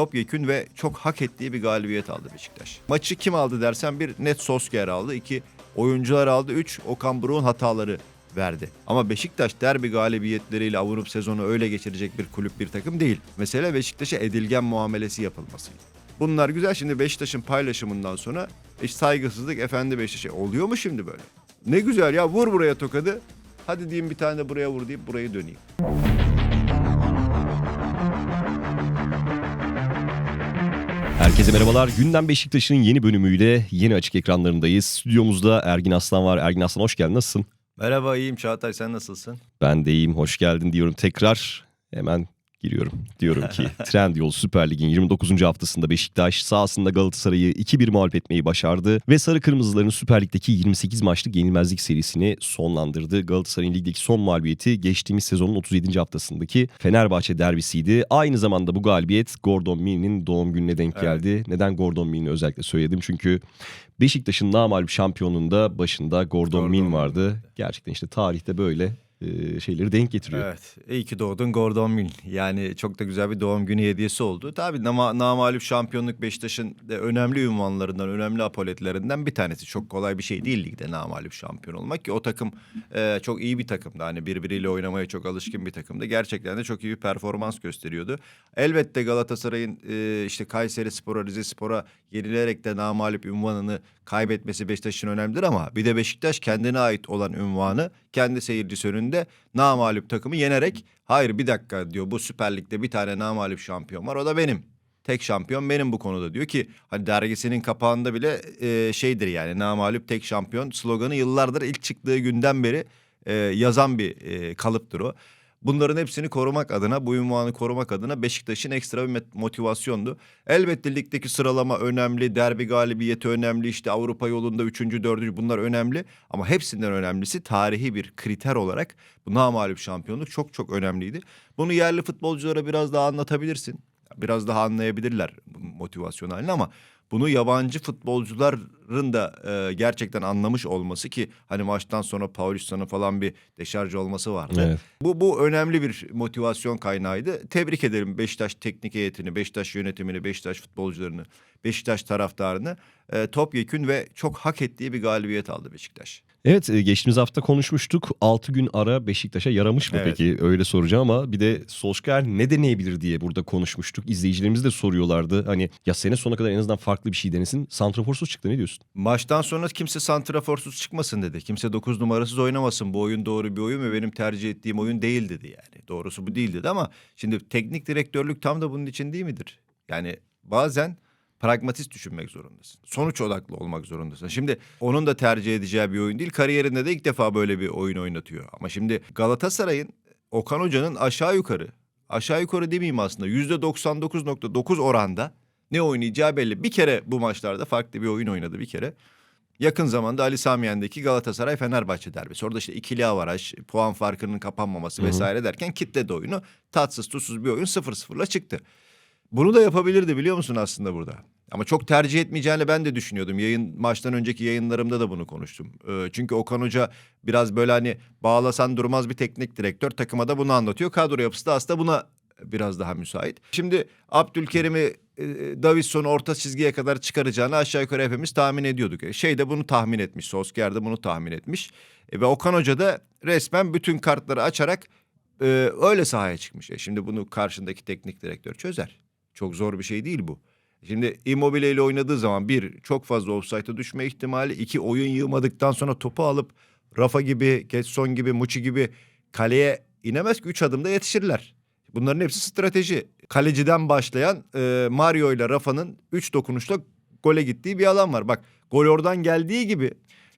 topyekün ve çok hak ettiği bir galibiyet aldı Beşiktaş. Maçı kim aldı dersen bir net Solskjaer aldı. iki oyuncular aldı. Üç Okan Buruk'un hataları verdi. Ama Beşiktaş derbi galibiyetleriyle avunup sezonu öyle geçirecek bir kulüp bir takım değil. Mesele Beşiktaş'a edilgen muamelesi yapılması. Bunlar güzel. Şimdi Beşiktaş'ın paylaşımından sonra işte saygısızlık efendi Beşiktaş'a oluyor mu şimdi böyle? Ne güzel ya vur buraya tokadı. Hadi diyeyim bir tane de buraya vur deyip burayı döneyim. Herkese merhabalar. Gündem Beşiktaş'ın yeni bölümüyle yeni açık ekranlarındayız. Stüdyomuzda Ergin Aslan var. Ergin Aslan hoş geldin. Nasılsın? Merhaba iyiyim Çağatay sen nasılsın? Ben de iyiyim. Hoş geldin diyorum tekrar. Hemen giriyorum. Diyorum ki Trendyol Süper Lig'in 29. haftasında Beşiktaş sahasında Galatasaray'ı 2-1 mağlup etmeyi başardı ve Sarı Kırmızıların Süper Lig'deki 28 maçlık yenilmezlik serisini sonlandırdı. Galatasaray'ın ligdeki son mağlubiyeti geçtiğimiz sezonun 37. haftasındaki Fenerbahçe derbisiydi. Aynı zamanda bu galibiyet Gordon Mill'in doğum gününe denk Evet. geldi. Neden Gordon Mill'i özellikle söyledim? Çünkü Beşiktaş'ın namalup şampiyonluğunda başında Gordon, Gordon Mill. vardı. Gerçekten işte tarihte böyle e, şeyleri denk getiriyor. Evet iyi ki doğdun Gordon Mill. Yani çok da güzel bir doğum günü hediyesi oldu. Tabii nama, namalup şampiyonluk Beşiktaş'ın önemli ünvanlarından, önemli apoletlerinden bir tanesi. Çok kolay bir şey değil ligde namalup şampiyon olmak ki o takım e, çok iyi bir takımdı. Hani birbiriyle oynamaya çok alışkın bir takımdı. Gerçekten de çok iyi bir performans gösteriyordu. Elbette Galatasaray'ın e, işte Kayseri Spor'a, Rize Spor'a yenileyerek de namalup ünvanını kaybetmesi Beşiktaş'ın önemlidir ama bir de Beşiktaş kendine ait olan ünvanı kendi seyircisi önünde namalup takımı yenerek hayır bir dakika diyor bu Süper Lig'de bir tane namalup şampiyon var o da benim. Tek şampiyon benim bu konuda diyor ki hani dergisinin kapağında bile e, şeydir yani namalup tek şampiyon sloganı yıllardır ilk çıktığı günden beri e, yazan bir e, kalıptır o. Bunların hepsini korumak adına, bu ünvanı korumak adına Beşiktaş'ın ekstra bir motivasyondu. Elbette ligdeki sıralama önemli, derbi galibiyeti önemli, işte Avrupa yolunda üçüncü, dördüncü bunlar önemli. Ama hepsinden önemlisi tarihi bir kriter olarak bu namalup şampiyonluk çok çok önemliydi. Bunu yerli futbolculara biraz daha anlatabilirsin. Biraz daha anlayabilirler motivasyon halini ama bunu yabancı futbolcuların da e, gerçekten anlamış olması ki hani maçtan sonra Paulista'nın falan bir deşarj olması vardı. Evet. Bu bu önemli bir motivasyon kaynağıydı. Tebrik ederim Beşiktaş teknik heyetini, Beşiktaş yönetimini, Beşiktaş futbolcularını, Beşiktaş taraftarını. E, topyekün ve çok hak ettiği bir galibiyet aldı Beşiktaş. Evet e, geçtiğimiz hafta konuşmuştuk. 6 gün ara Beşiktaş'a yaramış mı Evet. peki? Öyle soracağım ama bir de Solskjaer ne deneyebilir diye burada konuşmuştuk. İzleyicilerimiz de soruyorlardı. Hani ya sene sonuna kadar en azından farklı bir şey denesin. Santraforsuz çıktı ne diyorsun? Maçtan sonra kimse santraforsuz çıkmasın dedi. Kimse 9 numarasız oynamasın. Bu oyun doğru bir oyun ve benim tercih ettiğim oyun değil dedi yani. Doğrusu bu değil dedi ama şimdi teknik direktörlük tam da bunun için değil midir? Yani bazen pragmatist düşünmek zorundasın. Sonuç odaklı olmak zorundasın. Şimdi onun da tercih edeceği bir oyun değil. Kariyerinde de ilk defa böyle bir oyun oynatıyor. Ama şimdi Galatasaray'ın Okan Hoca'nın aşağı yukarı aşağı yukarı demeyeyim aslında %99.9 oranda ne oynayacağı belli. Bir kere bu maçlarda farklı bir oyun oynadı bir kere. Yakın zamanda Ali Samiyen'deki Galatasaray Fenerbahçe derbisi. Orada işte ikili avaraj, puan farkının kapanmaması vesaire derken kitledi oyunu. Tatsız tuzsuz bir oyun 0-0'la çıktı. Bunu da yapabilirdi biliyor musun aslında burada? Ama çok tercih etmeyeceğini ben de düşünüyordum. Yayın maçtan önceki yayınlarımda da bunu konuştum. Ee, çünkü Okan Hoca biraz böyle hani bağlasan durmaz bir teknik direktör. Takıma da bunu anlatıyor. Kadro yapısı da aslında buna biraz daha müsait. Şimdi Abdülkerim'i e, Davidson'u orta çizgiye kadar çıkaracağını aşağı yukarı hepimiz tahmin ediyorduk. E, Şey de bunu tahmin etmiş. Solskjaer de bunu tahmin etmiş. E, ve Okan Hoca da resmen bütün kartları açarak e, öyle sahaya çıkmış. E, şimdi bunu karşındaki teknik direktör çözer. Çok zor bir şey değil bu. Şimdi Immobile ile oynadığı zaman bir çok fazla offside'a düşme ihtimali, iki oyun yığmadıktan sonra topu alıp Rafa gibi, Getson gibi, Muçi gibi kaleye inemez ki üç adımda yetişirler. Bunların hepsi strateji. Kaleciden başlayan e, Mario ile Rafa'nın üç dokunuşla gole gittiği bir alan var. Bak gol oradan geldiği gibi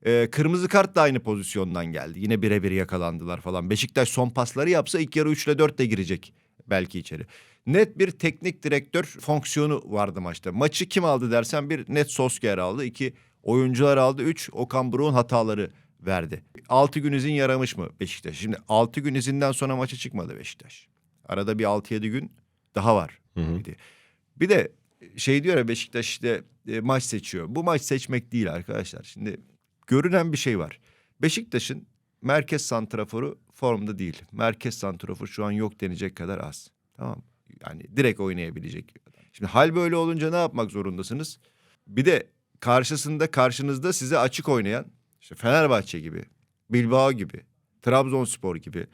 e, kırmızı kart da aynı pozisyondan geldi. Yine birebir yakalandılar falan. Beşiktaş son pasları yapsa ilk yarı 3 ile 4 de girecek belki içeri. Net bir teknik direktör fonksiyonu vardı maçta. Maçı kim aldı dersen bir net Solskjaer aldı. iki oyuncular aldı. Üç Okan Buruk'un hataları verdi. Altı gün izin yaramış mı Beşiktaş? Şimdi altı gün izinden sonra maça çıkmadı Beşiktaş. Arada bir 6-7 gün daha var. Hı hı. Bir de- de şey diyor ya Beşiktaş işte e, maç seçiyor. Bu maç seçmek değil arkadaşlar. Şimdi görünen bir şey var. Beşiktaş'ın merkez santraforu formda değil. Merkez santrafor şu an yok denecek kadar az. Tamam mı? Yani direkt oynayabilecek. Şimdi hal böyle olunca ne yapmak zorundasınız? Bir de karşısında karşınızda size açık oynayan işte Fenerbahçe gibi, Bilbao gibi, Trabzonspor gibi,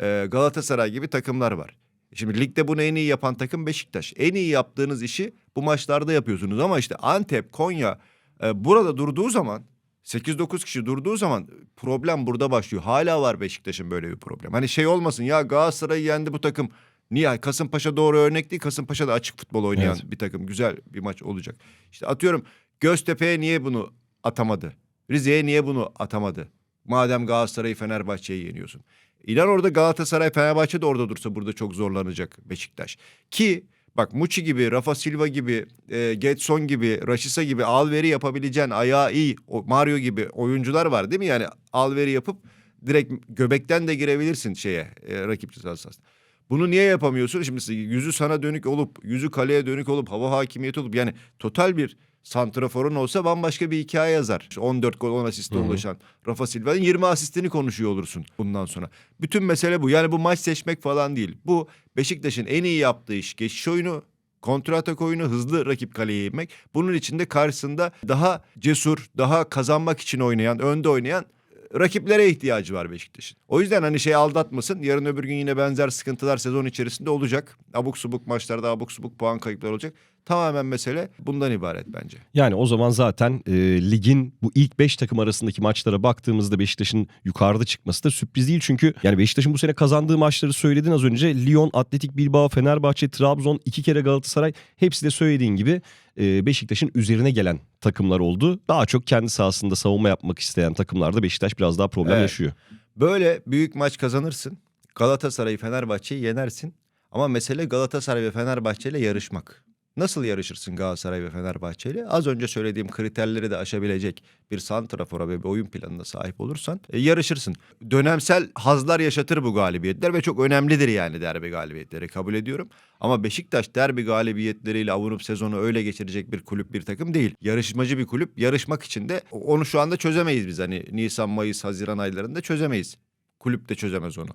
e, Galatasaray gibi takımlar var. Şimdi ligde bunu en iyi yapan takım Beşiktaş. En iyi yaptığınız işi bu maçlarda yapıyorsunuz ama işte Antep, Konya e, burada durduğu zaman 8-9 kişi durduğu zaman problem burada başlıyor. Hala var Beşiktaş'ın böyle bir problem. Hani şey olmasın ya Galatasaray'ı yendi bu takım. Niye? Kasımpaşa doğru örnek değil. Kasımpaşa da açık futbol oynayan Evet. bir takım. Güzel bir maç olacak. İşte atıyorum Göztepe'ye niye bunu atamadı? Rize'ye niye bunu atamadı? Madem Galatasaray'ı Fenerbahçe'yi yeniyorsun. İnan orada Galatasaray Fenerbahçe de orada dursa burada çok zorlanacak Beşiktaş. Ki bak Muçi gibi, Rafa Silva gibi, e, Getson gibi, Raşisa gibi alveri yapabileceğin ayağı iyi Mario gibi oyuncular var değil mi? Yani alveri yapıp direkt göbekten de girebilirsin şeye e, rakip ceza sahasına. Bunu niye yapamıyorsun? Şimdi yüzü sana dönük olup, yüzü kaleye dönük olup, hava hakimiyeti olup yani total bir santraforun olsa bambaşka bir hikaye yazar. İşte 14 gol 10 asiste ulaşan Rafa Silva'nın 20 asistini konuşuyor olursun bundan sonra. Bütün mesele bu. Yani bu maç seçmek falan değil. Bu Beşiktaş'ın en iyi yaptığı iş geçiş oyunu, kontratak oyunu, hızlı rakip kaleye inmek. Bunun için de karşısında daha cesur, daha kazanmak için oynayan, önde oynayan e, rakiplere ihtiyacı var Beşiktaş'ın. O yüzden hani şey aldatmasın. Yarın öbür gün yine benzer sıkıntılar sezon içerisinde olacak. Abuk subuk maçlarda abuk subuk puan kayıpları olacak. Tamamen mesele bundan ibaret bence. Yani o zaman zaten e, ligin bu ilk 5 takım arasındaki maçlara baktığımızda Beşiktaş'ın yukarıda çıkması da sürpriz değil. Çünkü yani Beşiktaş'ın bu sene kazandığı maçları söyledin az önce. Lyon, Atletik Bilbao, Fenerbahçe, Trabzon, iki kere Galatasaray. Hepsi de söylediğin gibi e, Beşiktaş'ın üzerine gelen takımlar oldu. Daha çok kendi sahasında savunma yapmak isteyen takımlarda Beşiktaş biraz daha problem Evet. yaşıyor. Böyle büyük maç kazanırsın. Galatasaray'ı Fenerbahçe'yi yenersin. Ama mesele Galatasaray ve Fenerbahçe ile yarışmak. Nasıl yarışırsın Galatasaray ve Fenerbahçe ile? Az önce söylediğim kriterleri de aşabilecek bir santrafora ve bir oyun planına sahip olursan e, yarışırsın. Dönemsel hazlar yaşatır bu galibiyetler ve çok önemlidir yani derbi galibiyetleri kabul ediyorum. Ama Beşiktaş derbi galibiyetleriyle avunup sezonu öyle geçirecek bir kulüp bir takım değil. Yarışmacı bir kulüp. Yarışmak için de onu şu anda çözemeyiz biz. Hani Nisan, Mayıs, Haziran aylarında çözemeyiz. Kulüp de çözemez onu.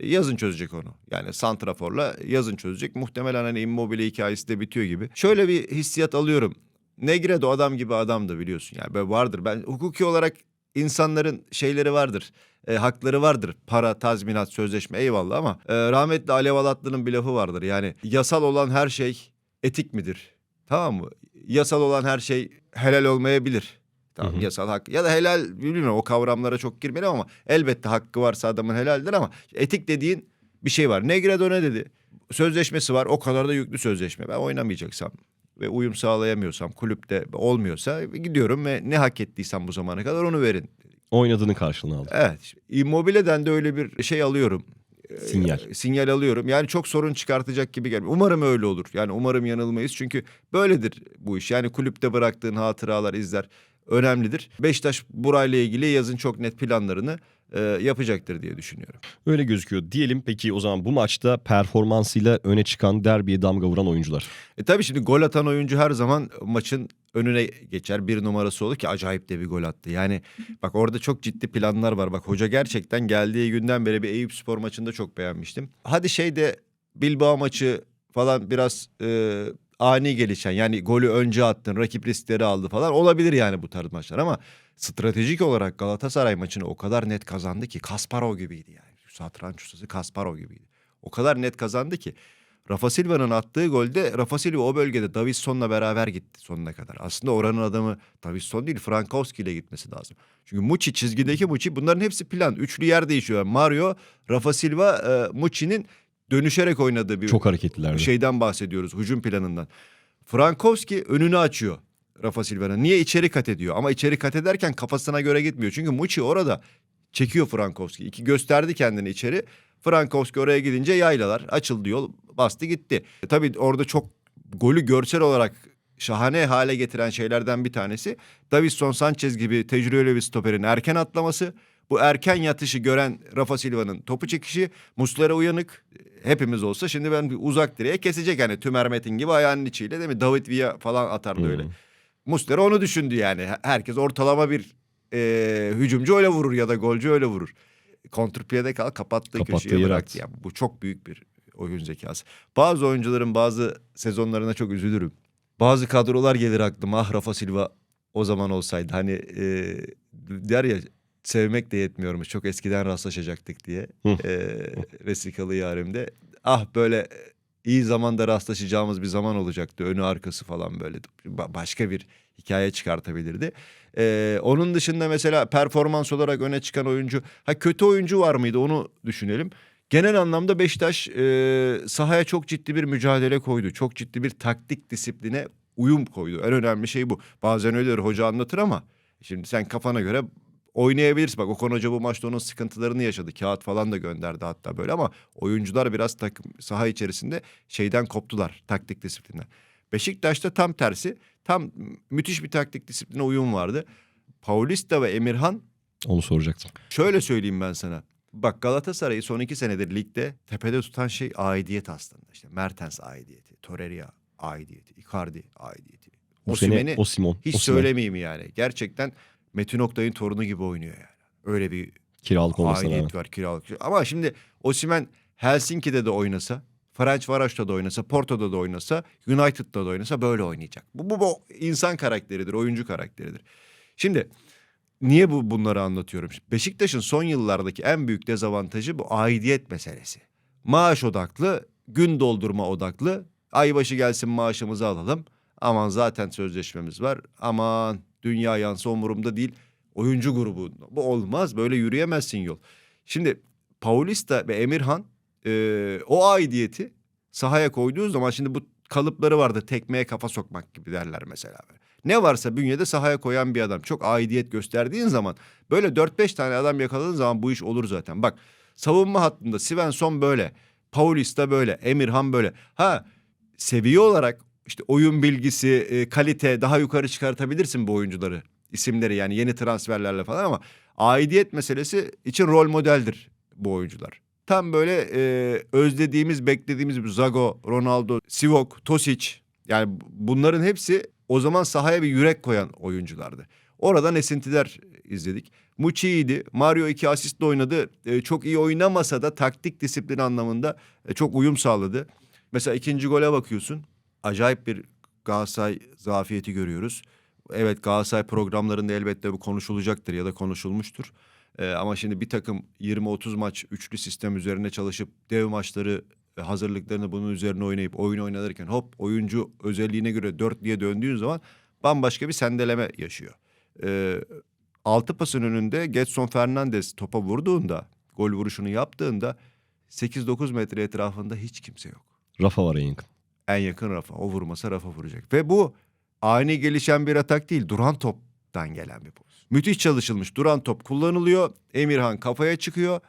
Yazın çözecek onu. Yani Santrafor'la yazın çözecek. Muhtemelen hani Immobile hikayesi de bitiyor gibi. Şöyle bir hissiyat alıyorum. Negredo adam gibi adamdı biliyorsun. Yani böyle vardır. Ben hukuki olarak insanların şeyleri vardır. e, hakları vardır. Para, tazminat, sözleşme eyvallah ama e, rahmetli Alev Alatlı'nın bir lafı vardır. Yani yasal olan her şey etik midir? Tamam mı? Yasal olan her şey helal olmayabilir. Tamam Hı hı. yasal hak ya da helal bilmiyorum o kavramlara çok girmeyelim ama elbette hakkı varsa adamın helaldir ama etik dediğin bir şey var. Negredo ne dedi? Sözleşmesi var o kadar da yüklü sözleşme. Ben oynamayacaksam ve uyum sağlayamıyorsam kulüpte olmuyorsa gidiyorum ve ne hak ettiysem bu zamana kadar onu verin. Oynadığının karşılığını aldı. Evet. Immobile'den de öyle bir şey alıyorum. Ee, Sinyal. sinyal alıyorum. Yani çok sorun çıkartacak gibi gelmiyor. Umarım öyle olur. Yani umarım yanılmayız. Çünkü böyledir bu iş. Yani kulüpte bıraktığın hatıralar, izler önemlidir. Beşiktaş burayla ilgili yazın çok net planlarını e, yapacaktır diye düşünüyorum. Öyle gözüküyor. Diyelim peki o zaman bu maçta performansıyla öne çıkan derbiye damga vuran oyuncular. E tabii şimdi gol atan oyuncu her zaman maçın önüne geçer. Bir numarası olur ki acayip de bir gol attı. Yani bak orada çok ciddi planlar var. Bak hoca gerçekten geldiği günden beri bir Eyüp Spor maçında çok beğenmiştim. Hadi şeyde Bilbao maçı falan biraz e, ani gelişen yani golü önce attın rakip riskleri aldı falan olabilir yani bu tarz maçlar ama stratejik olarak Galatasaray maçını o kadar net kazandı ki Kasparov gibiydi yani. Satranç ustası Kasparov gibiydi. O kadar net kazandı ki Rafa Silva'nın attığı golde Rafa Silva o bölgede Davidson'la beraber gitti sonuna kadar. Aslında oranın adamı Davidson değil Frankowski ile gitmesi lazım. Çünkü Muçi çizgideki Muçi bunların hepsi plan. Üçlü yer değişiyor. Mario, Rafa Silva, e, Muçi'nin dönüşerek oynadığı bir Çok hareketlilerdi. şeyden bahsediyoruz. Hücum planından. Frankowski önünü açıyor Rafa Silva'nın. Niye içeri kat ediyor? Ama içeri kat ederken kafasına göre gitmiyor. Çünkü Muçi orada çekiyor Frankowski. İki gösterdi kendini içeri. Frankowski oraya gidince yaylalar açıldı yol bastı gitti. E, tabii orada çok golü görsel olarak şahane hale getiren şeylerden bir tanesi Davinson Sanchez gibi tecrübeli bir stoperin erken atlaması. Bu erken yatışı gören Rafa Silva'nın topu çekişi Muslera uyanık hepimiz olsa şimdi ben bir uzak direğe kesecek hani Tümer Metin gibi ayağının içiyle değil mi? David Villa falan atardı Hmm. öyle. Muslera onu düşündü yani. Herkes ortalama bir e, hücumcu öyle vurur ya da golcü öyle vurur. Kontrpiyede kal kapattığı Kapattığı köşeye bıraktı. Yani bu çok büyük bir oyun zekası. Bazı oyuncuların bazı sezonlarına çok üzülürüm. Bazı kadrolar gelir aklıma. Ah Rafa Silva o zaman olsaydı. Hani e, der ya sevmek de yetmiyormuş. Çok eskiden rastlaşacaktık diye. E, Vesikalı yarimde. Ah böyle iyi zamanda rastlaşacağımız bir zaman olacaktı. Önü arkası falan böyle ba- başka bir hikaye çıkartabilirdi. Ee, onun dışında mesela performans olarak öne çıkan oyuncu. Ha kötü oyuncu var mıydı onu düşünelim. Genel anlamda Beşiktaş e, sahaya çok ciddi bir mücadele koydu. Çok ciddi bir taktik disipline uyum koydu. En önemli şey bu. Bazen öyledir hoca anlatır ama şimdi sen kafana göre oynayabilirsin. Bak Okan Hoca bu maçta onun sıkıntılarını yaşadı. Kağıt falan da gönderdi hatta böyle ama oyuncular biraz takım saha içerisinde şeyden koptular taktik disiplinden. Beşiktaş'ta tam tersi. Tam müthiş bir taktik disipline uyum vardı. Paulista ve Emirhan Onu soracaktım. şöyle söyleyeyim ben sana. Bak Galatasaray'ı son iki senedir ligde tepede tutan şey aidiyet aslında. İşte Mertens aidiyeti, Torreira aidiyeti, Icardi aidiyeti. Osimhen'i Osimon. hiç Osimhen. söylemeyeyim yani. Gerçekten Metin Oktay'ın torunu gibi oynuyor yani. Öyle bir Kiralık rağmen. aidiyet var kiralık. Ama şimdi Osimhen Helsinki'de de oynasa, Ferencvaros'ta da oynasa, Porto'da da oynasa, United'da da oynasa böyle oynayacak. Bu, bu, bu insan karakteridir, oyuncu karakteridir. Şimdi niye bu bunları anlatıyorum? Beşiktaş'ın son yıllardaki en büyük dezavantajı bu aidiyet meselesi. Maaş odaklı, gün doldurma odaklı. Aybaşı gelsin maaşımızı alalım. Aman zaten sözleşmemiz var. Aman dünya yansı umurumda değil. Oyuncu grubu. Bu olmaz. Böyle yürüyemezsin yol. Şimdi Paulista ve Emirhan e, o aidiyeti sahaya koyduğu zaman şimdi bu kalıpları vardı. Tekmeye kafa sokmak gibi derler mesela. Ne varsa bünyede sahaya koyan bir adam. Çok aidiyet gösterdiğin zaman böyle 4-5 tane adam yakaladığın zaman bu iş olur zaten. Bak savunma hattında Svensson böyle. Paulista böyle. Emirhan böyle. Ha seviye olarak işte oyun bilgisi, e, kalite daha yukarı çıkartabilirsin bu oyuncuları. isimleri yani yeni transferlerle falan ama aidiyet meselesi için rol modeldir bu oyuncular. Tam böyle e, özlediğimiz, beklediğimiz bir Zago, Ronaldo, Sivok, Tosic yani bunların hepsi o zaman sahaya bir yürek koyan oyunculardı. Oradan esintiler izledik. Muçi iyiydi. Mario iki asistle oynadı. E, çok iyi oynamasa da taktik disiplin anlamında e, çok uyum sağladı. Mesela ikinci gole bakıyorsun. Acayip bir Galatasaray zafiyeti görüyoruz. Evet Galatasaray programlarında elbette bu konuşulacaktır ya da konuşulmuştur. Ee, ama şimdi bir takım 20-30 maç üçlü sistem üzerine çalışıp dev maçları e, hazırlıklarını bunun üzerine oynayıp oyun oynanırken hop oyuncu özelliğine göre dörtlüye döndüğün zaman bambaşka bir sendeleme yaşıyor. Ee, altı pasın önünde Getson Fernandes topa vurduğunda gol vuruşunu yaptığında 8-9 metre etrafında hiç kimse yok Rafa var en. En yakın Rafa. O vurmasa Rafa vuracak. Ve bu ani gelişen bir atak değil. Duran toptan gelen bir pozisyon. Müthiş çalışılmış. Duran top kullanılıyor. Emirhan kafaya çıkıyor.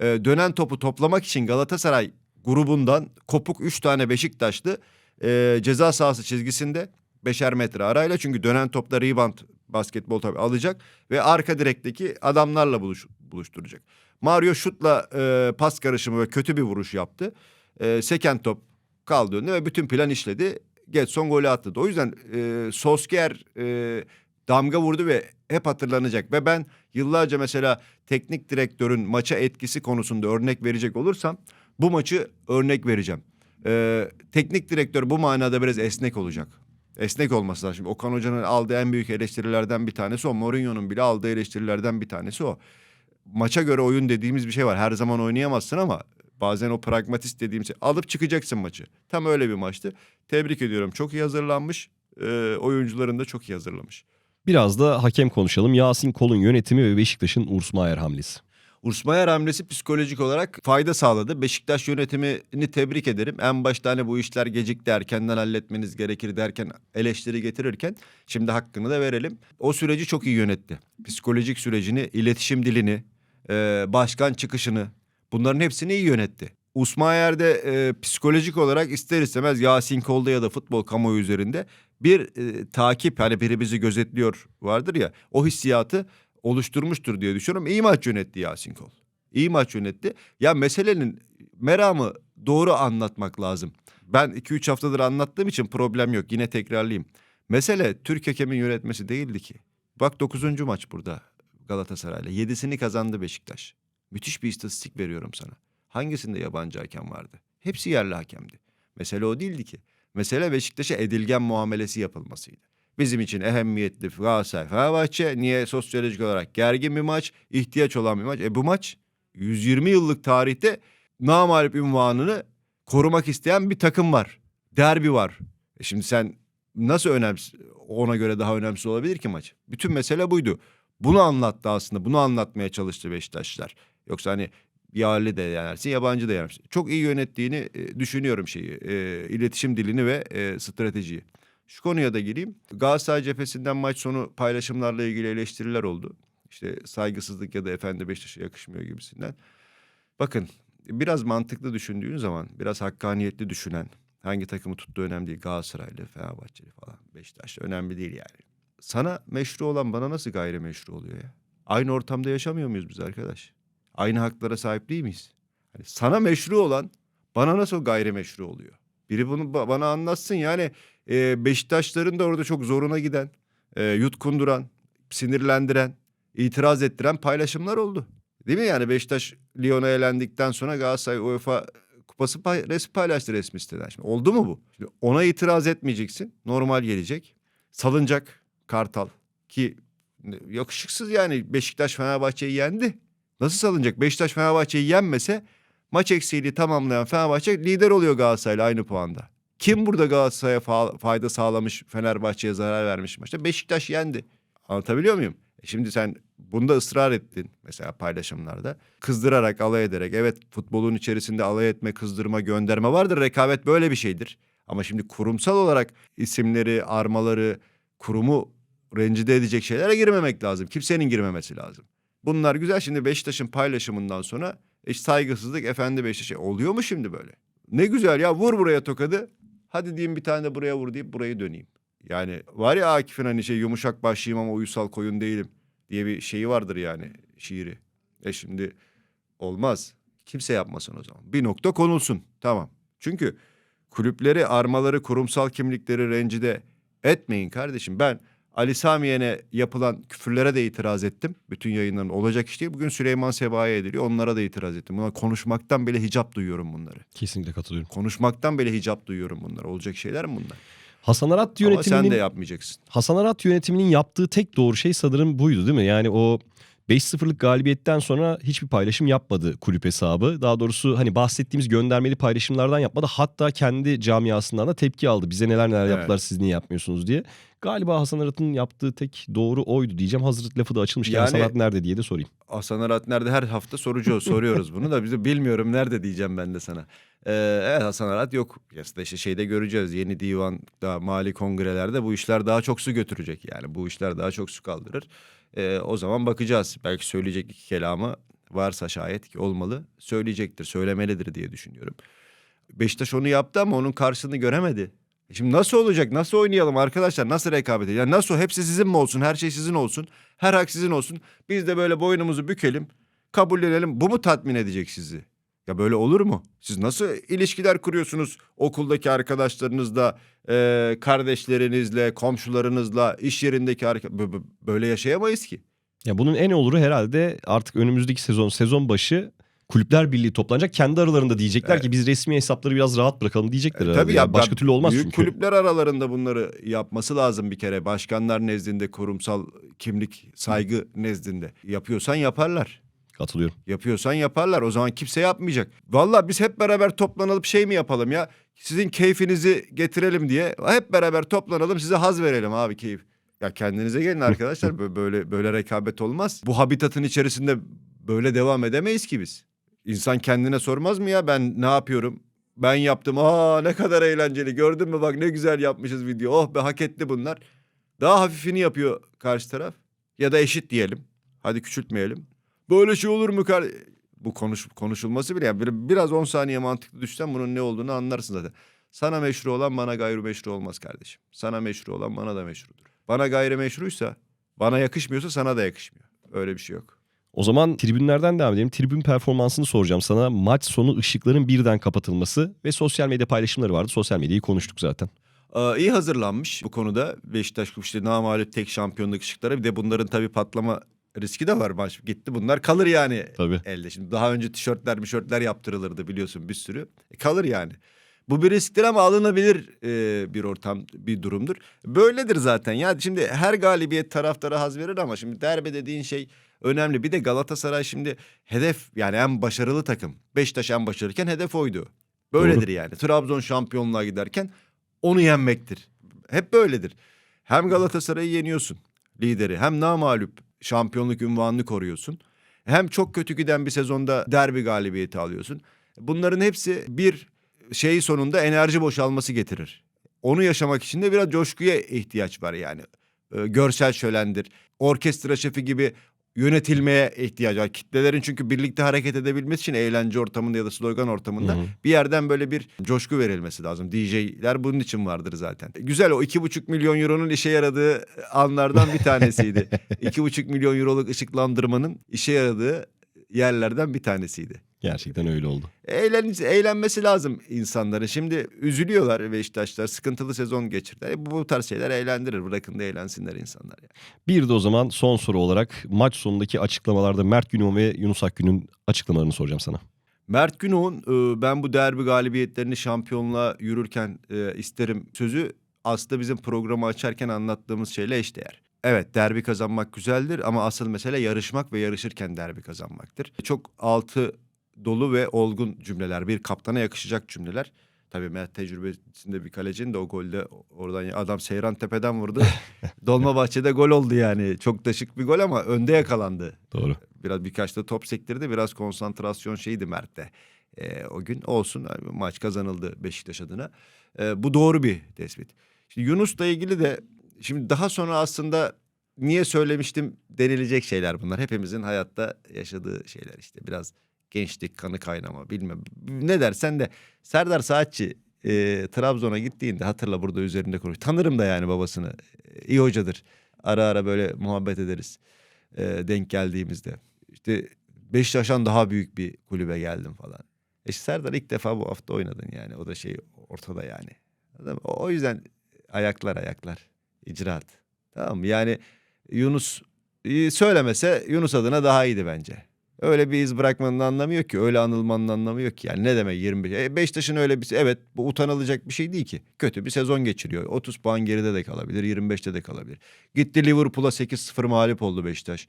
Ee, dönen topu toplamak için Galatasaray grubundan kopuk 3 tane Beşiktaşlı e, ceza sahası çizgisinde beşer metre arayla çünkü dönen topta rebound basketbol tabii alacak ve arka direkteki adamlarla buluş, buluşturacak. Mario şutla e, pas karışımı ve kötü bir vuruş yaptı. E, seken top kaldı önüne ve bütün plan işledi. Getson golü attı. O yüzden e, Solskjaer e, damga vurdu ve hep hatırlanacak. Ve ben yıllarca mesela teknik direktörün maça etkisi konusunda örnek verecek olursam bu maçı örnek vereceğim. E, teknik direktör bu manada biraz esnek olacak. Esnek olması lazım. Şimdi Okan Hoca'nın aldığı en büyük eleştirilerden bir tanesi o. Mourinho'nun bile aldığı eleştirilerden bir tanesi o. Maça göre oyun dediğimiz bir şey var. Her zaman oynayamazsın ama bazen o pragmatist dediğim şey alıp çıkacaksın maçı. Tam öyle bir maçtı. Tebrik ediyorum. Çok iyi hazırlanmış. E, oyuncuların da çok iyi hazırlamış. Biraz da hakem konuşalım. Yasin Kol'un yönetimi ve Beşiktaş'ın Urs Maier hamlesi. Ursmayer hamlesi psikolojik olarak fayda sağladı. Beşiktaş yönetimini tebrik ederim. En başta hani bu işler gecikti erkenden halletmeniz gerekir derken eleştiri getirirken şimdi hakkını da verelim. O süreci çok iyi yönetti. Psikolojik sürecini, iletişim dilini, e, başkan çıkışını bunların hepsini iyi yönetti. Usmayer de e, psikolojik olarak ister istemez Yasin Kol'da ya da futbol kamuoyu üzerinde bir e, takip hani biri bizi gözetliyor vardır ya o hissiyatı oluşturmuştur diye düşünüyorum. İyi maç yönetti Yasin Kol. İyi maç yönetti. Ya meselenin meramı doğru anlatmak lazım. Ben 2-3 haftadır anlattığım için problem yok. Yine tekrarlayayım. Mesele Türk hakemin yönetmesi değildi ki. Bak 9. maç burada Galatasaray'la. 7'sini kazandı Beşiktaş. Müthiş bir istatistik veriyorum sana. Hangisinde yabancı hakem vardı? Hepsi yerli hakemdi. Mesele o değildi ki. Mesele Beşiktaş'a edilgen muamelesi yapılmasıydı. Bizim için ehemmiyetli Galatasaray Fenerbahçe niye sosyolojik olarak gergin bir maç, ihtiyaç olan bir maç. E bu maç 120 yıllık tarihte namalip ünvanını korumak isteyen bir takım var. Derbi var. E şimdi sen nasıl önemsiz ona göre daha önemsiz olabilir ki maç? Bütün mesele buydu. Bunu anlattı aslında. Bunu anlatmaya çalıştı Beşiktaşlar. Yoksa hani yerli de yenersin, yabancı da yenersin. Çok iyi yönettiğini e, düşünüyorum şeyi. E, iletişim dilini ve e, stratejiyi. Şu konuya da gireyim. Galatasaray cephesinden maç sonu paylaşımlarla ilgili eleştiriler oldu. İşte saygısızlık ya da efendi Beşiktaş'a yakışmıyor gibisinden. Bakın biraz mantıklı düşündüğün zaman, biraz hakkaniyetli düşünen, hangi takımı tuttuğu önemli değil. Galatasaraylı, Fenerbahçeli falan, Beşiktaşlı önemli değil yani. Sana meşru olan bana nasıl gayrimeşru oluyor ya? Aynı ortamda yaşamıyor muyuz biz arkadaş? Aynı haklara sahip değil miyiz? Hani sana meşru olan bana nasıl gayrimeşru oluyor? Biri bunu ba- bana anlatsın yani e, Beşiktaşların da orada çok zoruna giden, e, yutkunduran, sinirlendiren, itiraz ettiren paylaşımlar oldu. Değil mi yani Beşiktaş Lyon'a elendikten sonra Galatasaray UEFA kupası pay, resmi paylaştı resmi siteden. Şimdi oldu mu bu? Şimdi ona itiraz etmeyeceksin. Normal gelecek. Salınacak Kartal ki yakışıksız yani Beşiktaş Fenerbahçe'yi yendi. Nasıl salınacak? Beşiktaş Fenerbahçe'yi yenmese maç eksiğini tamamlayan Fenerbahçe lider oluyor Galatasaray'la aynı puanda. Kim burada Galatasaray'a fa- fayda sağlamış, Fenerbahçe'ye zarar vermiş maçta? Beşiktaş yendi. Anlatabiliyor muyum? E şimdi sen bunda ısrar ettin mesela paylaşımlarda. Kızdırarak, alay ederek. Evet futbolun içerisinde alay etme, kızdırma, gönderme vardır. Rekabet böyle bir şeydir. Ama şimdi kurumsal olarak isimleri, armaları, kurumu rencide edecek şeylere girmemek lazım. Kimsenin girmemesi lazım. Bunlar güzel. Şimdi Beşiktaş'ın paylaşımından sonra e, saygısızlık efendi Beşiktaş. E, Oluyor mu şimdi böyle? Ne güzel ya vur buraya tokadı. Hadi diyeyim bir tane de buraya vur deyip burayı döneyim. Yani var ya Akif'in hani şey yumuşak başlıyım ama uysal koyun değilim diye bir şeyi vardır yani şiiri. E şimdi olmaz. Kimse yapmasın o zaman. Bir nokta konulsun. Tamam. Çünkü kulüpleri, armaları, kurumsal kimlikleri rencide etmeyin kardeşim. Ben Ali Samiyen'e yapılan küfürlere de itiraz ettim. Bütün yayınların olacak iş değil. Bugün Süleyman Seba'ya ediliyor. Onlara da itiraz ettim. Buna konuşmaktan bile hicap duyuyorum bunları. Kesinlikle katılıyorum. Konuşmaktan bile hicap duyuyorum bunlar. Olacak şeyler mi bunlar? Hasan Arat Ama yönetiminin sen de yapmayacaksın. Hasan Arat yönetiminin yaptığı tek doğru şey sanırım buydu değil mi? Yani o 5-0'lık galibiyetten sonra hiçbir paylaşım yapmadı kulüp hesabı. Daha doğrusu hani bahsettiğimiz göndermeli paylaşımlardan yapmadı. Hatta kendi camiasından da tepki aldı. Bize neler neler Evet. yaptılar siz niye yapmıyorsunuz diye. Galiba Hasan Arat'ın yaptığı tek doğru oydu diyeceğim. Hazır lafı da açılmışken Yani- Hasan Arat nerede diye de sorayım. Hasan Arat nerede? Her hafta sorucu soruyoruz bunu da. Bize bilmiyorum nerede diyeceğim ben de sana. Ee, evet Hasan Arat yok. Aslında işte şeyde göreceğiz. Yeni divanda, mali kongrelerde bu işler daha çok su götürecek. Yani bu işler daha çok su kaldırır. Ee, o zaman bakacağız. Belki söyleyecek iki kelamı varsa şayet ki olmalı. Söyleyecektir, söylemelidir diye düşünüyorum. Beşiktaş onu yaptı ama onun karşılığını göremedi. E Şimdi nasıl olacak? Nasıl oynayalım arkadaşlar? Nasıl rekabet edelim? Yani nasıl? Hepsi sizin mi olsun? Her şey sizin olsun. Her hak sizin olsun. Biz de böyle boynumuzu bükelim. Kabullenelim. Bu mu tatmin edecek sizi? Ya böyle olur mu? Siz nasıl ilişkiler kuruyorsunuz okuldaki arkadaşlarınızla, e, kardeşlerinizle, komşularınızla, iş yerindeki arka... Bö- bö- Böyle yaşayamayız ki. Ya bunun en oluru herhalde artık önümüzdeki sezon sezon başı Kulüpler Birliği toplanacak. Kendi aralarında diyecekler ki biz resmi hesapları biraz rahat bırakalım diyecekler E, tabii ya. ya, Başka türlü olmaz Büyük çünkü. kulüpler aralarında bunları yapması lazım bir kere. Başkanlar nezdinde, kurumsal kimlik, saygı nezdinde. Yapıyorsan yaparlar. Katılıyorum. Yapıyorsan yaparlar. O zaman kimse yapmayacak. Vallahi biz hep beraber toplanalım şey mi yapalım ya? Sizin keyfinizi getirelim diye hep beraber toplanalım size haz verelim abi keyif. Ya kendinize gelin arkadaşlar. Bö- böyle böyle rekabet olmaz. Bu habitatın içerisinde böyle devam edemeyiz ki biz. İnsan kendine sormaz mı ya ben ne yapıyorum? Ben yaptım. Aa ne kadar eğlenceli. Gördün mü bak ne güzel yapmışız video. Oh be hak etti bunlar. Daha hafifini yapıyor karşı taraf. Ya da eşit diyelim. Hadi küçültmeyelim. Böyle şey olur mu kar? Bu konuş, konuşulması bile bir- biraz 10 saniye mantıklı düşsen bunun ne olduğunu anlarsın zaten. Sana meşru olan bana gayrimeşru olmaz kardeşim. Sana meşru olan bana da meşrudur. Bana gayrimeşruysa, bana yakışmıyorsa sana da yakışmıyor. Öyle bir şey yok. O zaman tribünlerden devam edelim. Tribün performansını soracağım sana. Maç sonu ışıkların birden kapatılması ve sosyal medya paylaşımları vardı. Sosyal medyayı konuştuk zaten. Ee, iyi hazırlanmış bu konuda. Beşiktaş işte namalip tek şampiyonluk ışıkları. Bir de bunların tabii patlama riski de var maç. Gitti bunlar kalır yani Tabii. elde. Şimdi daha önce tişörtler mişörtler yaptırılırdı biliyorsun bir sürü. E, kalır yani. Bu bir risktir ama alınabilir e, bir ortam, bir durumdur. Böyledir zaten. Ya şimdi her galibiyet taraftara haz verir ama şimdi derbi dediğin şey önemli. Bir de Galatasaray şimdi hedef yani en başarılı takım. Beşiktaş en başarılıyken hedef oydu. Böyledir yani. Trabzon şampiyonluğa giderken onu yenmektir. Hep böyledir. Hem Galatasaray'ı yeniyorsun lideri hem namalup şampiyonluk ünvanını koruyorsun. Hem çok kötü giden bir sezonda derbi galibiyeti alıyorsun. Bunların hepsi bir şey sonunda enerji boşalması getirir. Onu yaşamak için de biraz coşkuya ihtiyaç var yani. Ee, görsel şölendir. Orkestra şefi gibi yönetilmeye ihtiyaç var. Kitlelerin çünkü birlikte hareket edebilmesi için eğlence ortamında ya da slogan ortamında Hı hı. bir yerden böyle bir coşku verilmesi lazım. DJ'ler bunun için vardır zaten. Güzel o iki buçuk milyon euronun işe yaradığı anlardan bir tanesiydi. İki buçuk milyon euroluk ışıklandırmanın işe yaradığı yerlerden bir tanesiydi. Gerçekten öyle oldu. Eğlen, eğlenmesi lazım insanların. Şimdi üzülüyorlar Beşiktaşlar. Sıkıntılı sezon geçirdiler. E, bu, bu tarz şeyler eğlendirir. Bırakın da eğlensinler insanlar. Yani. Bir de o zaman son soru olarak maç sonundaki açıklamalarda Mert Günok ve Yunus Akgün'ün açıklamalarını soracağım sana. Mert Günok'un e, ben bu derbi galibiyetlerini şampiyonluğa yürürken e, isterim sözü aslında bizim programı açarken anlattığımız şeyle eşdeğer. Evet derbi kazanmak güzeldir ama asıl mesele yarışmak ve yarışırken derbi kazanmaktır. Çok altı dolu ve olgun cümleler. Bir kaptana yakışacak cümleler. Tabii Mert tecrübesinde bir kalecinin de o golde oradan adam Seyran Tepe'den vurdu. Dolmabahçe'de gol oldu yani. Çok da şık bir gol ama önde yakalandı. Doğru. Biraz birkaç da top sektirdi. Biraz konsantrasyon şeydi Mert'te. Ee, o gün olsun maç kazanıldı Beşiktaş adına. Ee, bu doğru bir tespit. Şimdi Yunus'la ilgili de şimdi daha sonra aslında niye söylemiştim denilecek şeyler bunlar. Hepimizin hayatta yaşadığı şeyler işte. Biraz gençlik, kanı kaynama bilmem. Ne dersen de Serdar Saatçi e, Trabzon'a gittiğinde hatırla burada üzerinde konuş. Tanırım da yani babasını. E, iyi hocadır. Ara ara böyle muhabbet ederiz e, denk geldiğimizde. İşte Beşiktaş'tan daha büyük bir kulübe geldim falan. E işte Serdar ilk defa bu hafta oynadın yani. O da şey ortada yani. O yüzden ayaklar ayaklar. icraat. Tamam mı? Yani Yunus e, söylemese Yunus adına daha iyiydi bence. Öyle bir iz bırakmanın anlamı yok ki. Öyle anılmanın anlamı yok ki. Yani ne demek 25? E Beşiktaş'ın öyle bir evet bu utanılacak bir şey değil ki. Kötü bir sezon geçiriyor. 30 puan geride de kalabilir, 25'te de kalabilir. Gitti Liverpool'a 8-0 mağlup oldu Beşiktaş.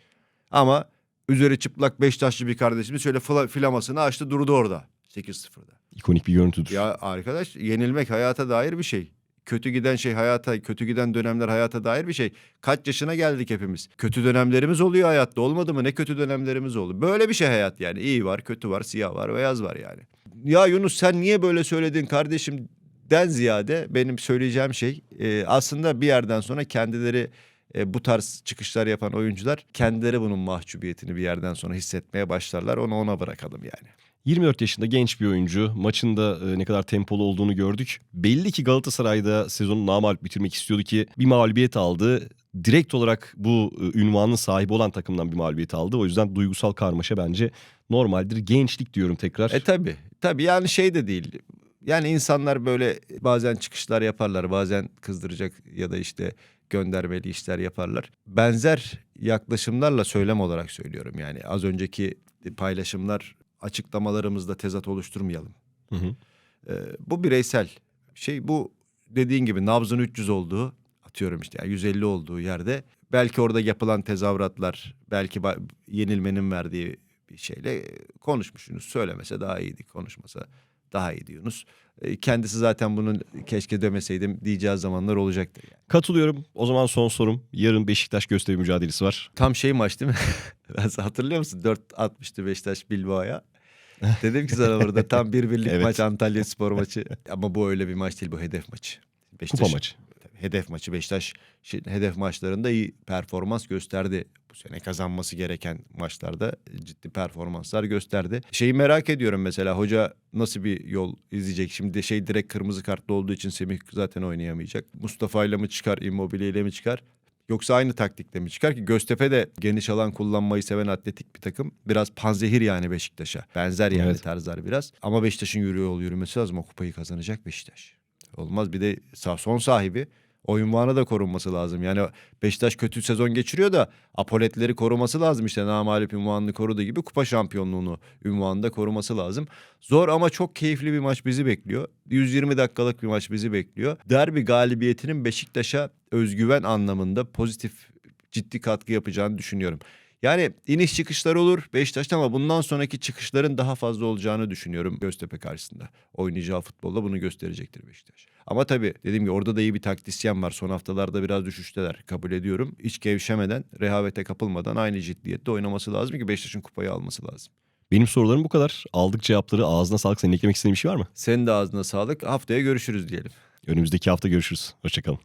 Ama üzeri çıplak Beşiktaşlı bir kardeşimiz şöyle fla- filamasını açtı durdu orada 8-0'da. İkonik bir görüntüdür. Ya arkadaş yenilmek hayata dair bir şey. Kötü giden şey hayata, kötü giden dönemler hayata dair bir şey. Kaç yaşına geldik hepimiz. Kötü dönemlerimiz oluyor hayatta. Olmadı mı? Ne kötü dönemlerimiz oldu. Böyle bir şey hayat yani. İyi var, kötü var, siyah var, beyaz var yani. Ya Yunus sen niye böyle söyledin kardeşim? Den ziyade benim söyleyeceğim şey e, aslında bir yerden sonra kendileri e, bu tarz çıkışlar yapan oyuncular kendileri bunun mahcubiyetini bir yerden sonra hissetmeye başlarlar. Onu ona bırakalım yani. 24 yaşında genç bir oyuncu. Maçında e, ne kadar tempolu olduğunu gördük. Belli ki Galatasaray'da sezonu namalup bitirmek istiyordu ki bir mağlubiyet aldı. Direkt olarak bu e, ünvanın sahibi olan takımdan bir mağlubiyet aldı. O yüzden duygusal karmaşa bence normaldir. Gençlik diyorum tekrar. E tabi tabi yani şey de değil. Yani insanlar böyle bazen çıkışlar yaparlar bazen kızdıracak ya da işte göndermeli işler yaparlar. Benzer yaklaşımlarla söylem olarak söylüyorum yani az önceki paylaşımlar açıklamalarımızda tezat oluşturmayalım. Hı hı. Ee, bu bireysel şey bu dediğin gibi nabzın 300 olduğu atıyorum işte yani 150 olduğu yerde belki orada yapılan tezahüratlar belki yenilmenin verdiği bir şeyle konuşmuşsunuz. Söylemese daha iyiydi konuşmasa daha iyiydi Yunus. Ee, kendisi zaten bunun keşke demeseydim diyeceği zamanlar olacaktır. Yani. Katılıyorum. O zaman son sorum. Yarın Beşiktaş gösteri mücadelesi var. Tam şey maç değil mi? Hatırlıyor musun? 4 atmıştı Beşiktaş Bilbao'ya. Dedim ki sana burada tam bir birlik Evet. maç Antalya Spor maçı. Ama bu öyle bir maç değil bu hedef maçı. Kupa maçı. Hedef maçı Beşiktaş şi- hedef maçlarında iyi performans gösterdi. Bu sene kazanması gereken maçlarda ciddi performanslar gösterdi. Şeyi merak ediyorum mesela hoca nasıl bir yol izleyecek? Şimdi şey direkt kırmızı kartlı olduğu için Semih zaten oynayamayacak. Mustafa ile mi çıkar, Immobile ile mi çıkar? Yoksa aynı taktikle mi çıkar ki Göztepe de geniş alan kullanmayı seven atletik bir takım. Biraz panzehir yani Beşiktaş'a. Benzer yani Evet. tarzlar biraz. Ama Beşiktaş'ın yürü yol yürümesi lazım. O kupayı kazanacak Beşiktaş. Olmaz bir de son sahibi. O ünvanı da korunması lazım. Yani Beşiktaş kötü sezon geçiriyor da apoletleri koruması lazım. İşte namalip ünvanını koruduğu gibi kupa şampiyonluğunu ünvanını da koruması lazım. Zor ama çok keyifli bir maç bizi bekliyor. 120 dakikalık bir maç bizi bekliyor. Derbi galibiyetinin Beşiktaş'a özgüven anlamında pozitif ciddi katkı yapacağını düşünüyorum. Yani iniş çıkışlar olur Beşiktaş'ta ama bundan sonraki çıkışların daha fazla olacağını düşünüyorum Göztepe karşısında. Oynayacağı futbolda bunu gösterecektir Beşiktaş. Ama tabii dediğim gibi orada da iyi bir taktisyen var. Son haftalarda biraz düşüşteler kabul ediyorum. Hiç gevşemeden, rehavete kapılmadan aynı ciddiyette oynaması lazım ki Beşiktaş'ın kupayı alması lazım. Benim sorularım bu kadar. Aldık cevapları ağzına sağlık. Senin eklemek istediğin bir şey var mı? Senin de ağzına sağlık. Haftaya görüşürüz diyelim. Önümüzdeki hafta görüşürüz. Hoşçakalın.